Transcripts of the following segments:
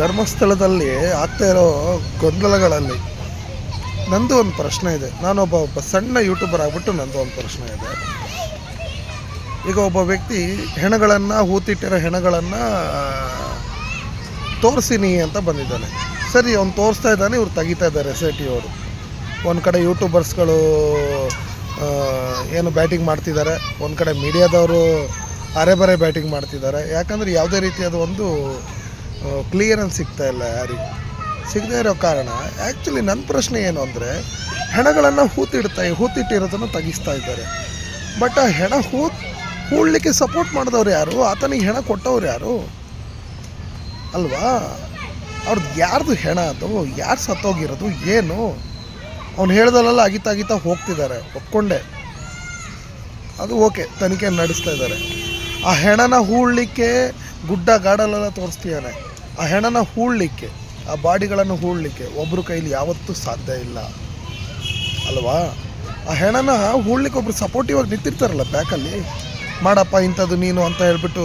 ಧರ್ಮಸ್ಥಳದಲ್ಲಿ ಆಗ್ತಾ ಇರೋ ಗೊಂದಲಗಳಲ್ಲಿ ನಂದು ಒಂದು ಪ್ರಶ್ನೆ ಇದೆ. ನಾನೊಬ್ಬ ಒಬ್ಬ ಸಣ್ಣ ಯೂಟ್ಯೂಬರ್ ಆಗ್ಬಿಟ್ಟು ನಂದು ಒಂದು ಪ್ರಶ್ನೆ ಇದೆ. ಈಗ ಒಬ್ಬ ವ್ಯಕ್ತಿ ಹೆಣಗಳನ್ನು, ಹೂತಿಟ್ಟಿರೋ ಹೆಣಗಳನ್ನು ತೋರಿಸಿನಿ ಅಂತ ಬಂದಿದ್ದಾನೆ. ಸರಿ, ಅವ್ನು ತೋರಿಸ್ತಾ ಇದ್ದಾನೆ, ಇವ್ರು ತೆಗಿತಾ ಇದ್ದಾರೆ ಎಸ್ ಐ ಟಿ ಅವರು. ಒಂದು ಕಡೆ ಯೂಟ್ಯೂಬರ್ಸ್ಗಳು ಏನು ಬ್ಯಾಟಿಂಗ್ ಮಾಡ್ತಿದ್ದಾರೆ. ಒಂದು ಕಡೆ ಮೀಡಿಯಾದವರು ಅರೆ ಬರೆ ಬ್ಯಾಟಿಂಗ್ ಮಾಡ್ತಿದ್ದಾರೆ. ಯಾಕಂದರೆ ಯಾವುದೇ ರೀತಿಯಾದ ಒಂದು ಕ್ಲಿಯರೆನ್ಸ್ ಸಿಗ್ತಾ ಇಲ್ಲ ಯಾರಿಗೂ? ಸಿಗದೇ ಇರೋ ಕಾರಣ. ಆ್ಯಕ್ಚುಲಿ ನನ್ನ ಪ್ರಶ್ನೆ ಏನು ಅಂದರೆ, ಹೆಣಗಳನ್ನು ಹೂತಿಡ್ತಾ ಹೂತಿಟ್ಟಿರೋದನ್ನು ತೆಗಿಸ್ತಾ ಇದ್ದಾರೆ. ಬಟ್ ಆ ಹೆಣ ಹೂ ಹೂಳ್ಲಿಕ್ಕೆ ಸಪೋರ್ಟ್ ಮಾಡಿದವ್ರು ಯಾರು? ಆತನಿಗೆ ಹೆಣ ಕೊಟ್ಟವ್ರು ಯಾರು? ಅಲ್ವಾ? ಅವ್ರದ್ದು ಯಾರ್ದು ಹೆಣ ಅದು? ಯಾರು ಸತ್ತೋಗಿರೋದು? ಏನು? ಅವ್ನು ಹೇಳ್ದಲ್ಲ ಅಗಿತಾ ಹೋಗ್ತಿದ್ದಾರೆ. ಒಪ್ಕೊಂಡೆ. ಅದು ಓಕೆ, ತನಿಖೆ ನಡೆಸ್ತಾ ಇದ್ದಾರೆ. ಆ ಹೆಣನ ಹೂಳಲಿಕ್ಕೆ ಗುಡ್ಡ ಗಾಡಲೆಲ್ಲ ತೋರಿಸ್ತಿದ್ದಾನೆ ಆ ಹೆಣನ ಹೂಳಲಿಕ್ಕೆ ಆ ಬಾಡಿಗಳನ್ನು ಹೂಳಲಿಕ್ಕೆ ಒಬ್ಬರ ಕೈಲಿ ಯಾವತ್ತೂ ಸಾಧ್ಯ ಇಲ್ಲ. ಅಲ್ವಾ? ಆ ಹೆಣನ ಹೂಳಲಿಕ್ಕೆ ಒಬ್ರು ಸಪೋರ್ಟಿವ್ ಆಗಿ ನಿಂತಿರ್ತಾರಲ್ಲ ಬ್ಯಾಕಲ್ಲಿ ಮಾಡಪ್ಪ, ಇಂಥದ್ದು ನೀನು ಅಂತ ಹೇಳ್ಬಿಟ್ಟು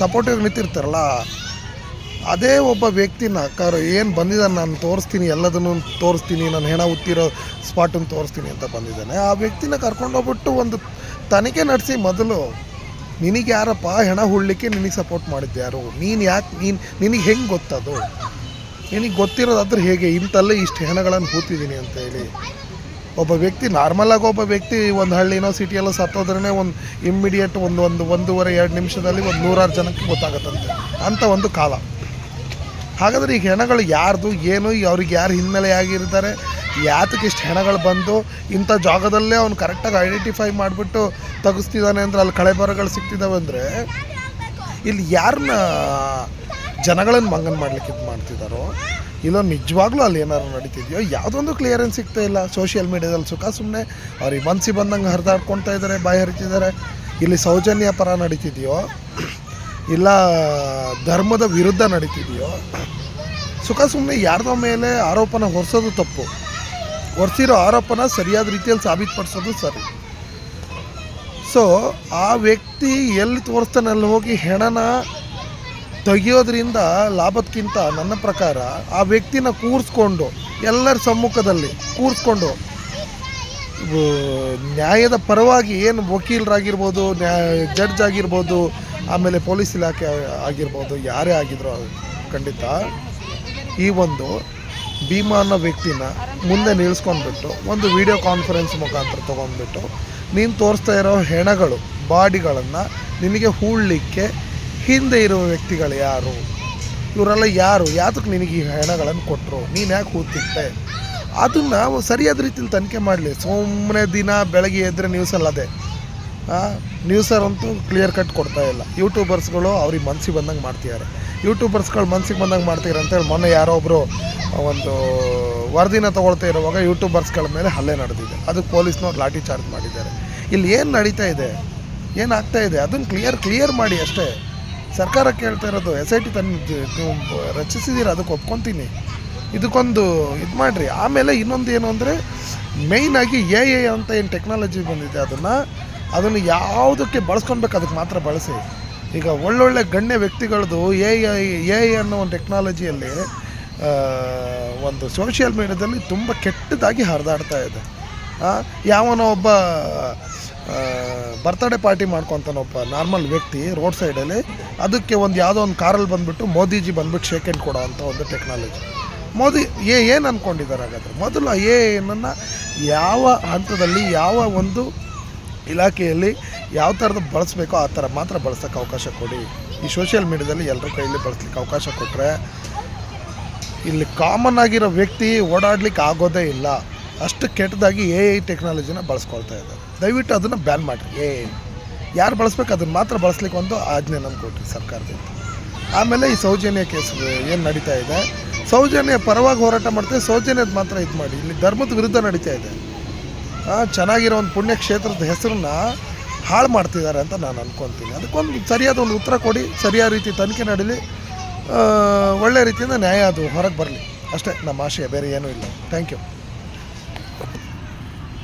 ಸಪೋರ್ಟಿವ್ ನಿಂತಿರ್ತಾರಲ್ಲ? ಅದೇ ಒಬ್ಬ ವ್ಯಕ್ತಿನ ಕರ್ ಏನು ಬಂದಿದ್ದಾನೆ, ನಾನು ತೋರಿಸ್ತೀನಿ, ಎಲ್ಲದನ್ನು ತೋರಿಸ್ತೀನಿ, ನಾನು ಹೆಣ ಉತ್ತಿರೋ ಸ್ಪಾಟನ್ನು ತೋರಿಸ್ತೀನಿ ಅಂತ ಬಂದಿದ್ದಾನೆ. ಆ ವ್ಯಕ್ತಿನ ಕರ್ಕೊಂಡೋಗ್ಬಿಟ್ಟು ಒಂದು ತನಿಖೆ ನಡೆಸಿ ಮೊದಲು ನಿನಗೆ ಯಾರಪ್ಪ ಹೆಣ ಹುಳ್ಳಿಕ್ಕೆ ನಿನಗೆ ಸಪೋರ್ಟ್ ಮಾಡಿದ್ದು ಯಾರು? ನೀನು ಯಾಕೆ ನೀನು ನಿನಗೆ ಹೆಂಗೆ ಗೊತ್ತದು? ನಿನಗೆ ಗೊತ್ತಿರೋದಾದ್ರೆ ಹೇಗೆ? ಇಂಥಲ್ಲೇ ಇಷ್ಟು ಹೆಣಗಳನ್ನು ಹೂತಿದ್ದೀನಿ ಅಂತ ಹೇಳಿ. ಒಬ್ಬ ವ್ಯಕ್ತಿ ನಾರ್ಮಲಾಗಿ ಒಬ್ಬ ವ್ಯಕ್ತಿ ಒಂದು ಹಳ್ಳಿನೋ ಸಿಟಿಯಲ್ಲೋ ಸತ್ತೋದ್ರೇ ಒಂದು ಇಮ್ಮಿಡಿಯೇಟ್ ಒಂದು ಒಂದು, ಒಂದೂವರೆ, ಎರಡು ನಿಮಿಷದಲ್ಲಿ ಒಂದು ನೂರಾರು ಜನಕ್ಕೆ ಗೊತ್ತಾಗುತ್ತಂತೆ. ಅಂಥ ಒಂದು ಕಾಲ. ಹಾಗಾದ್ರೆ ಈ ಹೆಣಗಳು ಯಾರ್ದು, ಏನು, ಅವ್ರಿಗೆ ಯಾರು ಹಿನ್ನೆಲೆ ಆಗಿರ್ತಾರೆ, ಯಾತಕ್ಕೆ ಇಷ್ಟು ಹೆಣಗಳು ಬಂದು ಇಂಥ ಜಾಗದಲ್ಲೇ ಅವ್ನು ಕರೆಕ್ಟಾಗಿ ಐಡೆಂಟಿಫೈ ಮಾಡಿಬಿಟ್ಟು ತೆಗಿಸ್ತಿದ್ದಾನೆ ಅಂದರೆ ಅಲ್ಲಿ ಕಳೆಬರಗಳು ಸಿಗ್ತಿದ್ದಾವೆ ಅಂದರೆ ಇಲ್ಲಿ ಯಾರನ್ನ ಜನಗಳನ್ನು ಮಂಗನ್ ಮಾಡ್ಲಿಕ್ಕೆ ಇದು ಮಾಡ್ತಿದ್ದಾರೋ ಇಲ್ಲ ನಿಜವಾಗ್ಲೂ ಅಲ್ಲಿ ಏನಾರು ನಡೀತಿದೆಯೋ? ಯಾವುದೊಂದು ಕ್ಲಿಯರೆನ್ಸ್ ಸಿಗ್ತಾ ಇಲ್ಲ. ಸೋಷಿಯಲ್ ಮೀಡ್ಯಾದಲ್ಲಿ ಸುಖ ಸುಮ್ಮನೆ ಅವ್ರಿಗೆ ಮನ್ಸಿ ಬಂದಂಗೆ ಹರಿದಾಡ್ಕೊಳ್ತಾ ಇದ್ದಾರೆ ಬಾಯಿ ಹರಿತಿದ್ದಾರೆ ಇಲ್ಲಿ ಸೌಜನ್ಯ ಪರ ನಡೀತಿದೆಯೋ? ಇಲ್ಲ ಧರ್ಮದ ವಿರುದ್ಧ ನಡೀತಿದೆಯೋ? ಸುಖ ಸುಮ್ಮನೆ ಯಾರ್ದೋ ಮೇಲೆ ಆರೋಪನ ಹೊರಿಸೋದು ತಪ್ಪು. ಹೊರಿಸಿರೋ ಆರೋಪನ ಸರಿಯಾದ ರೀತಿಯಲ್ಲಿ ಸಾಬೀತುಪಡಿಸೋದು ಸರಿ. ಸೊ ಆ ವ್ಯಕ್ತಿ ಎಲ್ಲಿ ತೋರಿಸ್ತಾನೆ ಅಲ್ಲಿ ಹೋಗಿ ಹೆಣನ ತೆಗಿಯೋದ್ರಿಂದ ಲಾಭಕ್ಕಿಂತ ನನ್ನ ಪ್ರಕಾರ ಆ ವ್ಯಕ್ತಿನ ಕೂರಿಸ್ಕೊಂಡು, ಎಲ್ಲರ ಸಮ್ಮುಖದಲ್ಲಿ ಕೂರಿಸ್ಕೊಂಡು, ನ್ಯಾಯದ ಪರವಾಗಿ ಏನು ವಕೀಲರಾಗಿರ್ಬೋದು ನ್ಯಾ ಜಡ್ಜ್ ಆಗಿರ್ಬೋದು ಆಮೇಲೆ ಪೊಲೀಸ್ ಇಲಾಖೆ ಆಗಿರ್ಬೋದು, ಯಾರೇ ಆಗಿದ್ರು ಖಂಡಿತ ಈ ಒಂದು ಭೀಮಾ ಅನ್ನೋ ವ್ಯಕ್ತಿನ ಮುಂದೆ ನಿಲ್ಲಿಸ್ಕೊಂಡ್ಬಿಟ್ಟು ಒಂದು ವಿಡಿಯೋ ಕಾನ್ಫರೆನ್ಸ್ ಮುಖಾಂತರ ತೊಗೊಂಡ್ಬಿಟ್ಟು, ನೀನು ತೋರಿಸ್ತಾ ಇರೋ ಹೆಣಗಳು, ಬಾಡಿಗಳನ್ನು ನಿನಗೆ ಹೂಳಲಿಕ್ಕೆ ಹಿಂದೆ ಇರುವ ವ್ಯಕ್ತಿಗಳು ಯಾರು? ಇವರೆಲ್ಲ ಯಾರು? ಯಾತಕ್ಕೆ ನಿನಗೆ ಈ ಹೆಣಗಳನ್ನು ಕೊಟ್ಟರು ನೀನು ಯಾಕೆ ಕೂತಿಟ್ಟೆ ಅದನ್ನು ಸರಿಯಾದ ರೀತಿಯಲ್ಲಿ ತನಿಖೆ ಮಾಡಲಿ. ಸುಮ್ಮನೆ ದಿನ ಬೆಳಗ್ಗೆ ಎದ್ದರೆ ನ್ಯೂಸಲ್ಲಿ ಅದೇ ನ್ಯೂಸರಂತೂ ಕ್ಲಿಯರ್ ಕಟ್ ಕೊಡ್ತಾ ಇಲ್ಲ. ಯೂಟ್ಯೂಬರ್ಸ್ಗಳು ಅವ್ರಿಗೆ ಮನ್ಸಿಗೆ ಬಂದಂಗೆ ಮಾಡ್ತಿದ್ದಾರೆ. ಯೂಟ್ಯೂಬರ್ಸ್ಗಳು ಮನ್ಸಿಗೆ ಬಂದಂಗೆ ಮಾಡ್ತಿದ್ದಾರೆ ಅಂತೇಳಿ ಮೊನ್ನೆ ಯಾರೋ ಒಬ್ಬರು ಒಂದು ವರದಿನ ತೊಗೊಳ್ತಾ ಇರುವಾಗ ಯೂಟ್ಯೂಬರ್ಸ್ಗಳ ಮೇಲೆ ಹಲ್ಲೆ ನಡೆದಿದೆ. ಅದಕ್ಕೆ ಪೊಲೀಸ್ನವ್ರು ಲಾಠಿ ಚಾರ್ಜ್ ಮಾಡಿದ್ದಾರೆ. ಇಲ್ಲಿ ಏನು ನಡೀತಾ ಇದೆ? ಏನಾಗ್ತಾ ಇದೆ? ಅದನ್ನು ಕ್ಲಿಯರ್ ಕ್ಲಿಯರ್ ಮಾಡಿ ಅಷ್ಟೇ. ಸರ್ಕಾರ ಕೇಳ್ತಾ ಇರೋದು ಎಸ್ ಐ ಟಿ ತನ್ನ ನೀವು ರಚಿಸಿದ್ದೀರ ಅದಕ್ಕೆ ಒಪ್ಕೊತೀನಿ. ಇದಕ್ಕೊಂದು ಇದು ಮಾಡಿರಿ. ಆಮೇಲೆ ಇನ್ನೊಂದು ಏನು ಅಂದರೆ ಮೇಯ್ನಾಗಿ ಎ ಎ ಅಂತ ಏನು ಟೆಕ್ನಾಲಜಿ ಬಂದಿದೆ, ಅದನ್ನು ಅದನ್ನು ಯಾವುದಕ್ಕೆ ಬಳಸ್ಕೊಬೇಕು ಅದಕ್ಕೆ ಮಾತ್ರ ಬಳಸಿ. ಈಗ ಒಳ್ಳೊಳ್ಳೆ ಗಣ್ಯ ವ್ಯಕ್ತಿಗಳದ್ದು ಎ ಐ ಎ ಐ ಅನ್ನೋ ಒಂದು ಟೆಕ್ನಾಲಜಿಯಲ್ಲಿ ಒಂದು ಸೋಷಿಯಲ್ ಮೀಡ್ಯಾದಲ್ಲಿ ತುಂಬ ಕೆಟ್ಟದಾಗಿ ಹರಿದಾಡ್ತಾ ಇದೆ. ಯಾವನೋ ಒಬ್ಬ ಬರ್ತ್ಡೇ ಪಾರ್ಟಿ ಮಾಡ್ಕೊತಾನೊಬ್ಬ ನಾರ್ಮಲ್ ವ್ಯಕ್ತಿ ರೋಡ್ ಸೈಡಲ್ಲಿ ಅದಕ್ಕೆ ಒಂದು ಯಾವುದೋ ಒಂದು ಕಾರಲ್ಲಿ ಬಂದುಬಿಟ್ಟು ಮೋದಿಜಿ ಬಂದ್ಬಿಟ್ಟು ಶೇಕ್ ಹ್ಯಾಂಡ್ ಕೊಡೋ ಅಂಥ ಒಂದು ಟೆಕ್ನಾಲಜಿ ಮೋದಿ ಏನು ಅಂದ್ಕೊಂಡಿದ್ದಾರೆ ಹಾಗಾದ್ರೆ? ಮೊದಲು ಎ ಏನನ್ನು ಯಾವ ಹಂತದಲ್ಲಿ, ಯಾವ ಒಂದು ಇಲಾಖೆಯಲ್ಲಿ ಯಾವ ಥರದ್ದು ಬಳಸಬೇಕೋ ಆ ಥರ ಮಾತ್ರ ಬಳಸೋಕ್ಕೆ ಅವಕಾಶ ಕೊಡಿ. ಈ ಸೋಷಿಯಲ್ ಮೀಡ್ಯಾದಲ್ಲಿ ಎಲ್ಲರ ಕೈಯಲ್ಲಿ ಬಳಸ್ಲಿಕ್ಕೆ ಅವಕಾಶ ಕೊಟ್ಟರೆ ಇಲ್ಲಿ ಕಾಮನ್ ಆಗಿರೋ ವ್ಯಕ್ತಿ ಓಡಾಡ್ಲಿಕ್ಕೆ ಆಗೋದೇ ಇಲ್ಲ. ಅಷ್ಟು ಕೆಟ್ಟದಾಗಿ ಎ ಐ ಟೆಕ್ನಾಲಜಿನ ಬಳಸ್ಕೊಳ್ತಾ ಇದ್ದಾರೆ. ದಯವಿಟ್ಟು ಅದನ್ನು ಬ್ಯಾನ್ ಮಾಡಿರಿ. ಎ ಐ ಯಾರು ಬಳಸ್ಬೇಕು ಅದನ್ನು ಮಾತ್ರ ಬಳಸ್ಲಿಕ್ಕೆ ಒಂದು ಆಜ್ಞೆ ನಮ್ಗೆ ಕೊಟ್ಟಿರಿ ಸರ್ಕಾರದಿಂದ. ಆಮೇಲೆ ಈ ಸೌಜನ್ಯ ಕೇಸ್ ಏನು ನಡೀತಾ ಇದೆ? ಸೌಜನ್ಯ ಪರವಾಗಿ ಹೋರಾಟ ಮಾಡ್ತಾರೆ ಸೌಜನ್ಯದ ಮಾತ್ರ ಇದು ಮಾಡಿ. ಇಲ್ಲಿ ಧರ್ಮದ ವಿರುದ್ಧ ನಡೀತಾ ಇದೆ. ಚೆನ್ನಾಗಿರೋ ಒಂದು ಪುಣ್ಯಕ್ಷೇತ್ರದ ಹೆಸರನ್ನ ಹಾಳು ಮಾಡ್ತಿದ್ದಾರೆ ಅಂತ ನಾನು ಅನ್ಕೊತೀನಿ. ಅದಕ್ಕೊಂದು ಸರಿಯಾದ ಒಂದು ಉತ್ತರ ಕೊಡಿ, ಸರಿಯಾದ ರೀತಿ ತನಿಖೆ ನಡೀಲಿ. ಒಳ್ಳೆ ರೀತಿಯಿಂದ ನ್ಯಾಯ ಅದು ಹೊರಗೆ ಬರಲಿ. ಅಷ್ಟೇ, ನಮ್ಮ ಆಶಯ, ಬೇರೆ ಏನೂ ಇಲ್ಲ. Thank you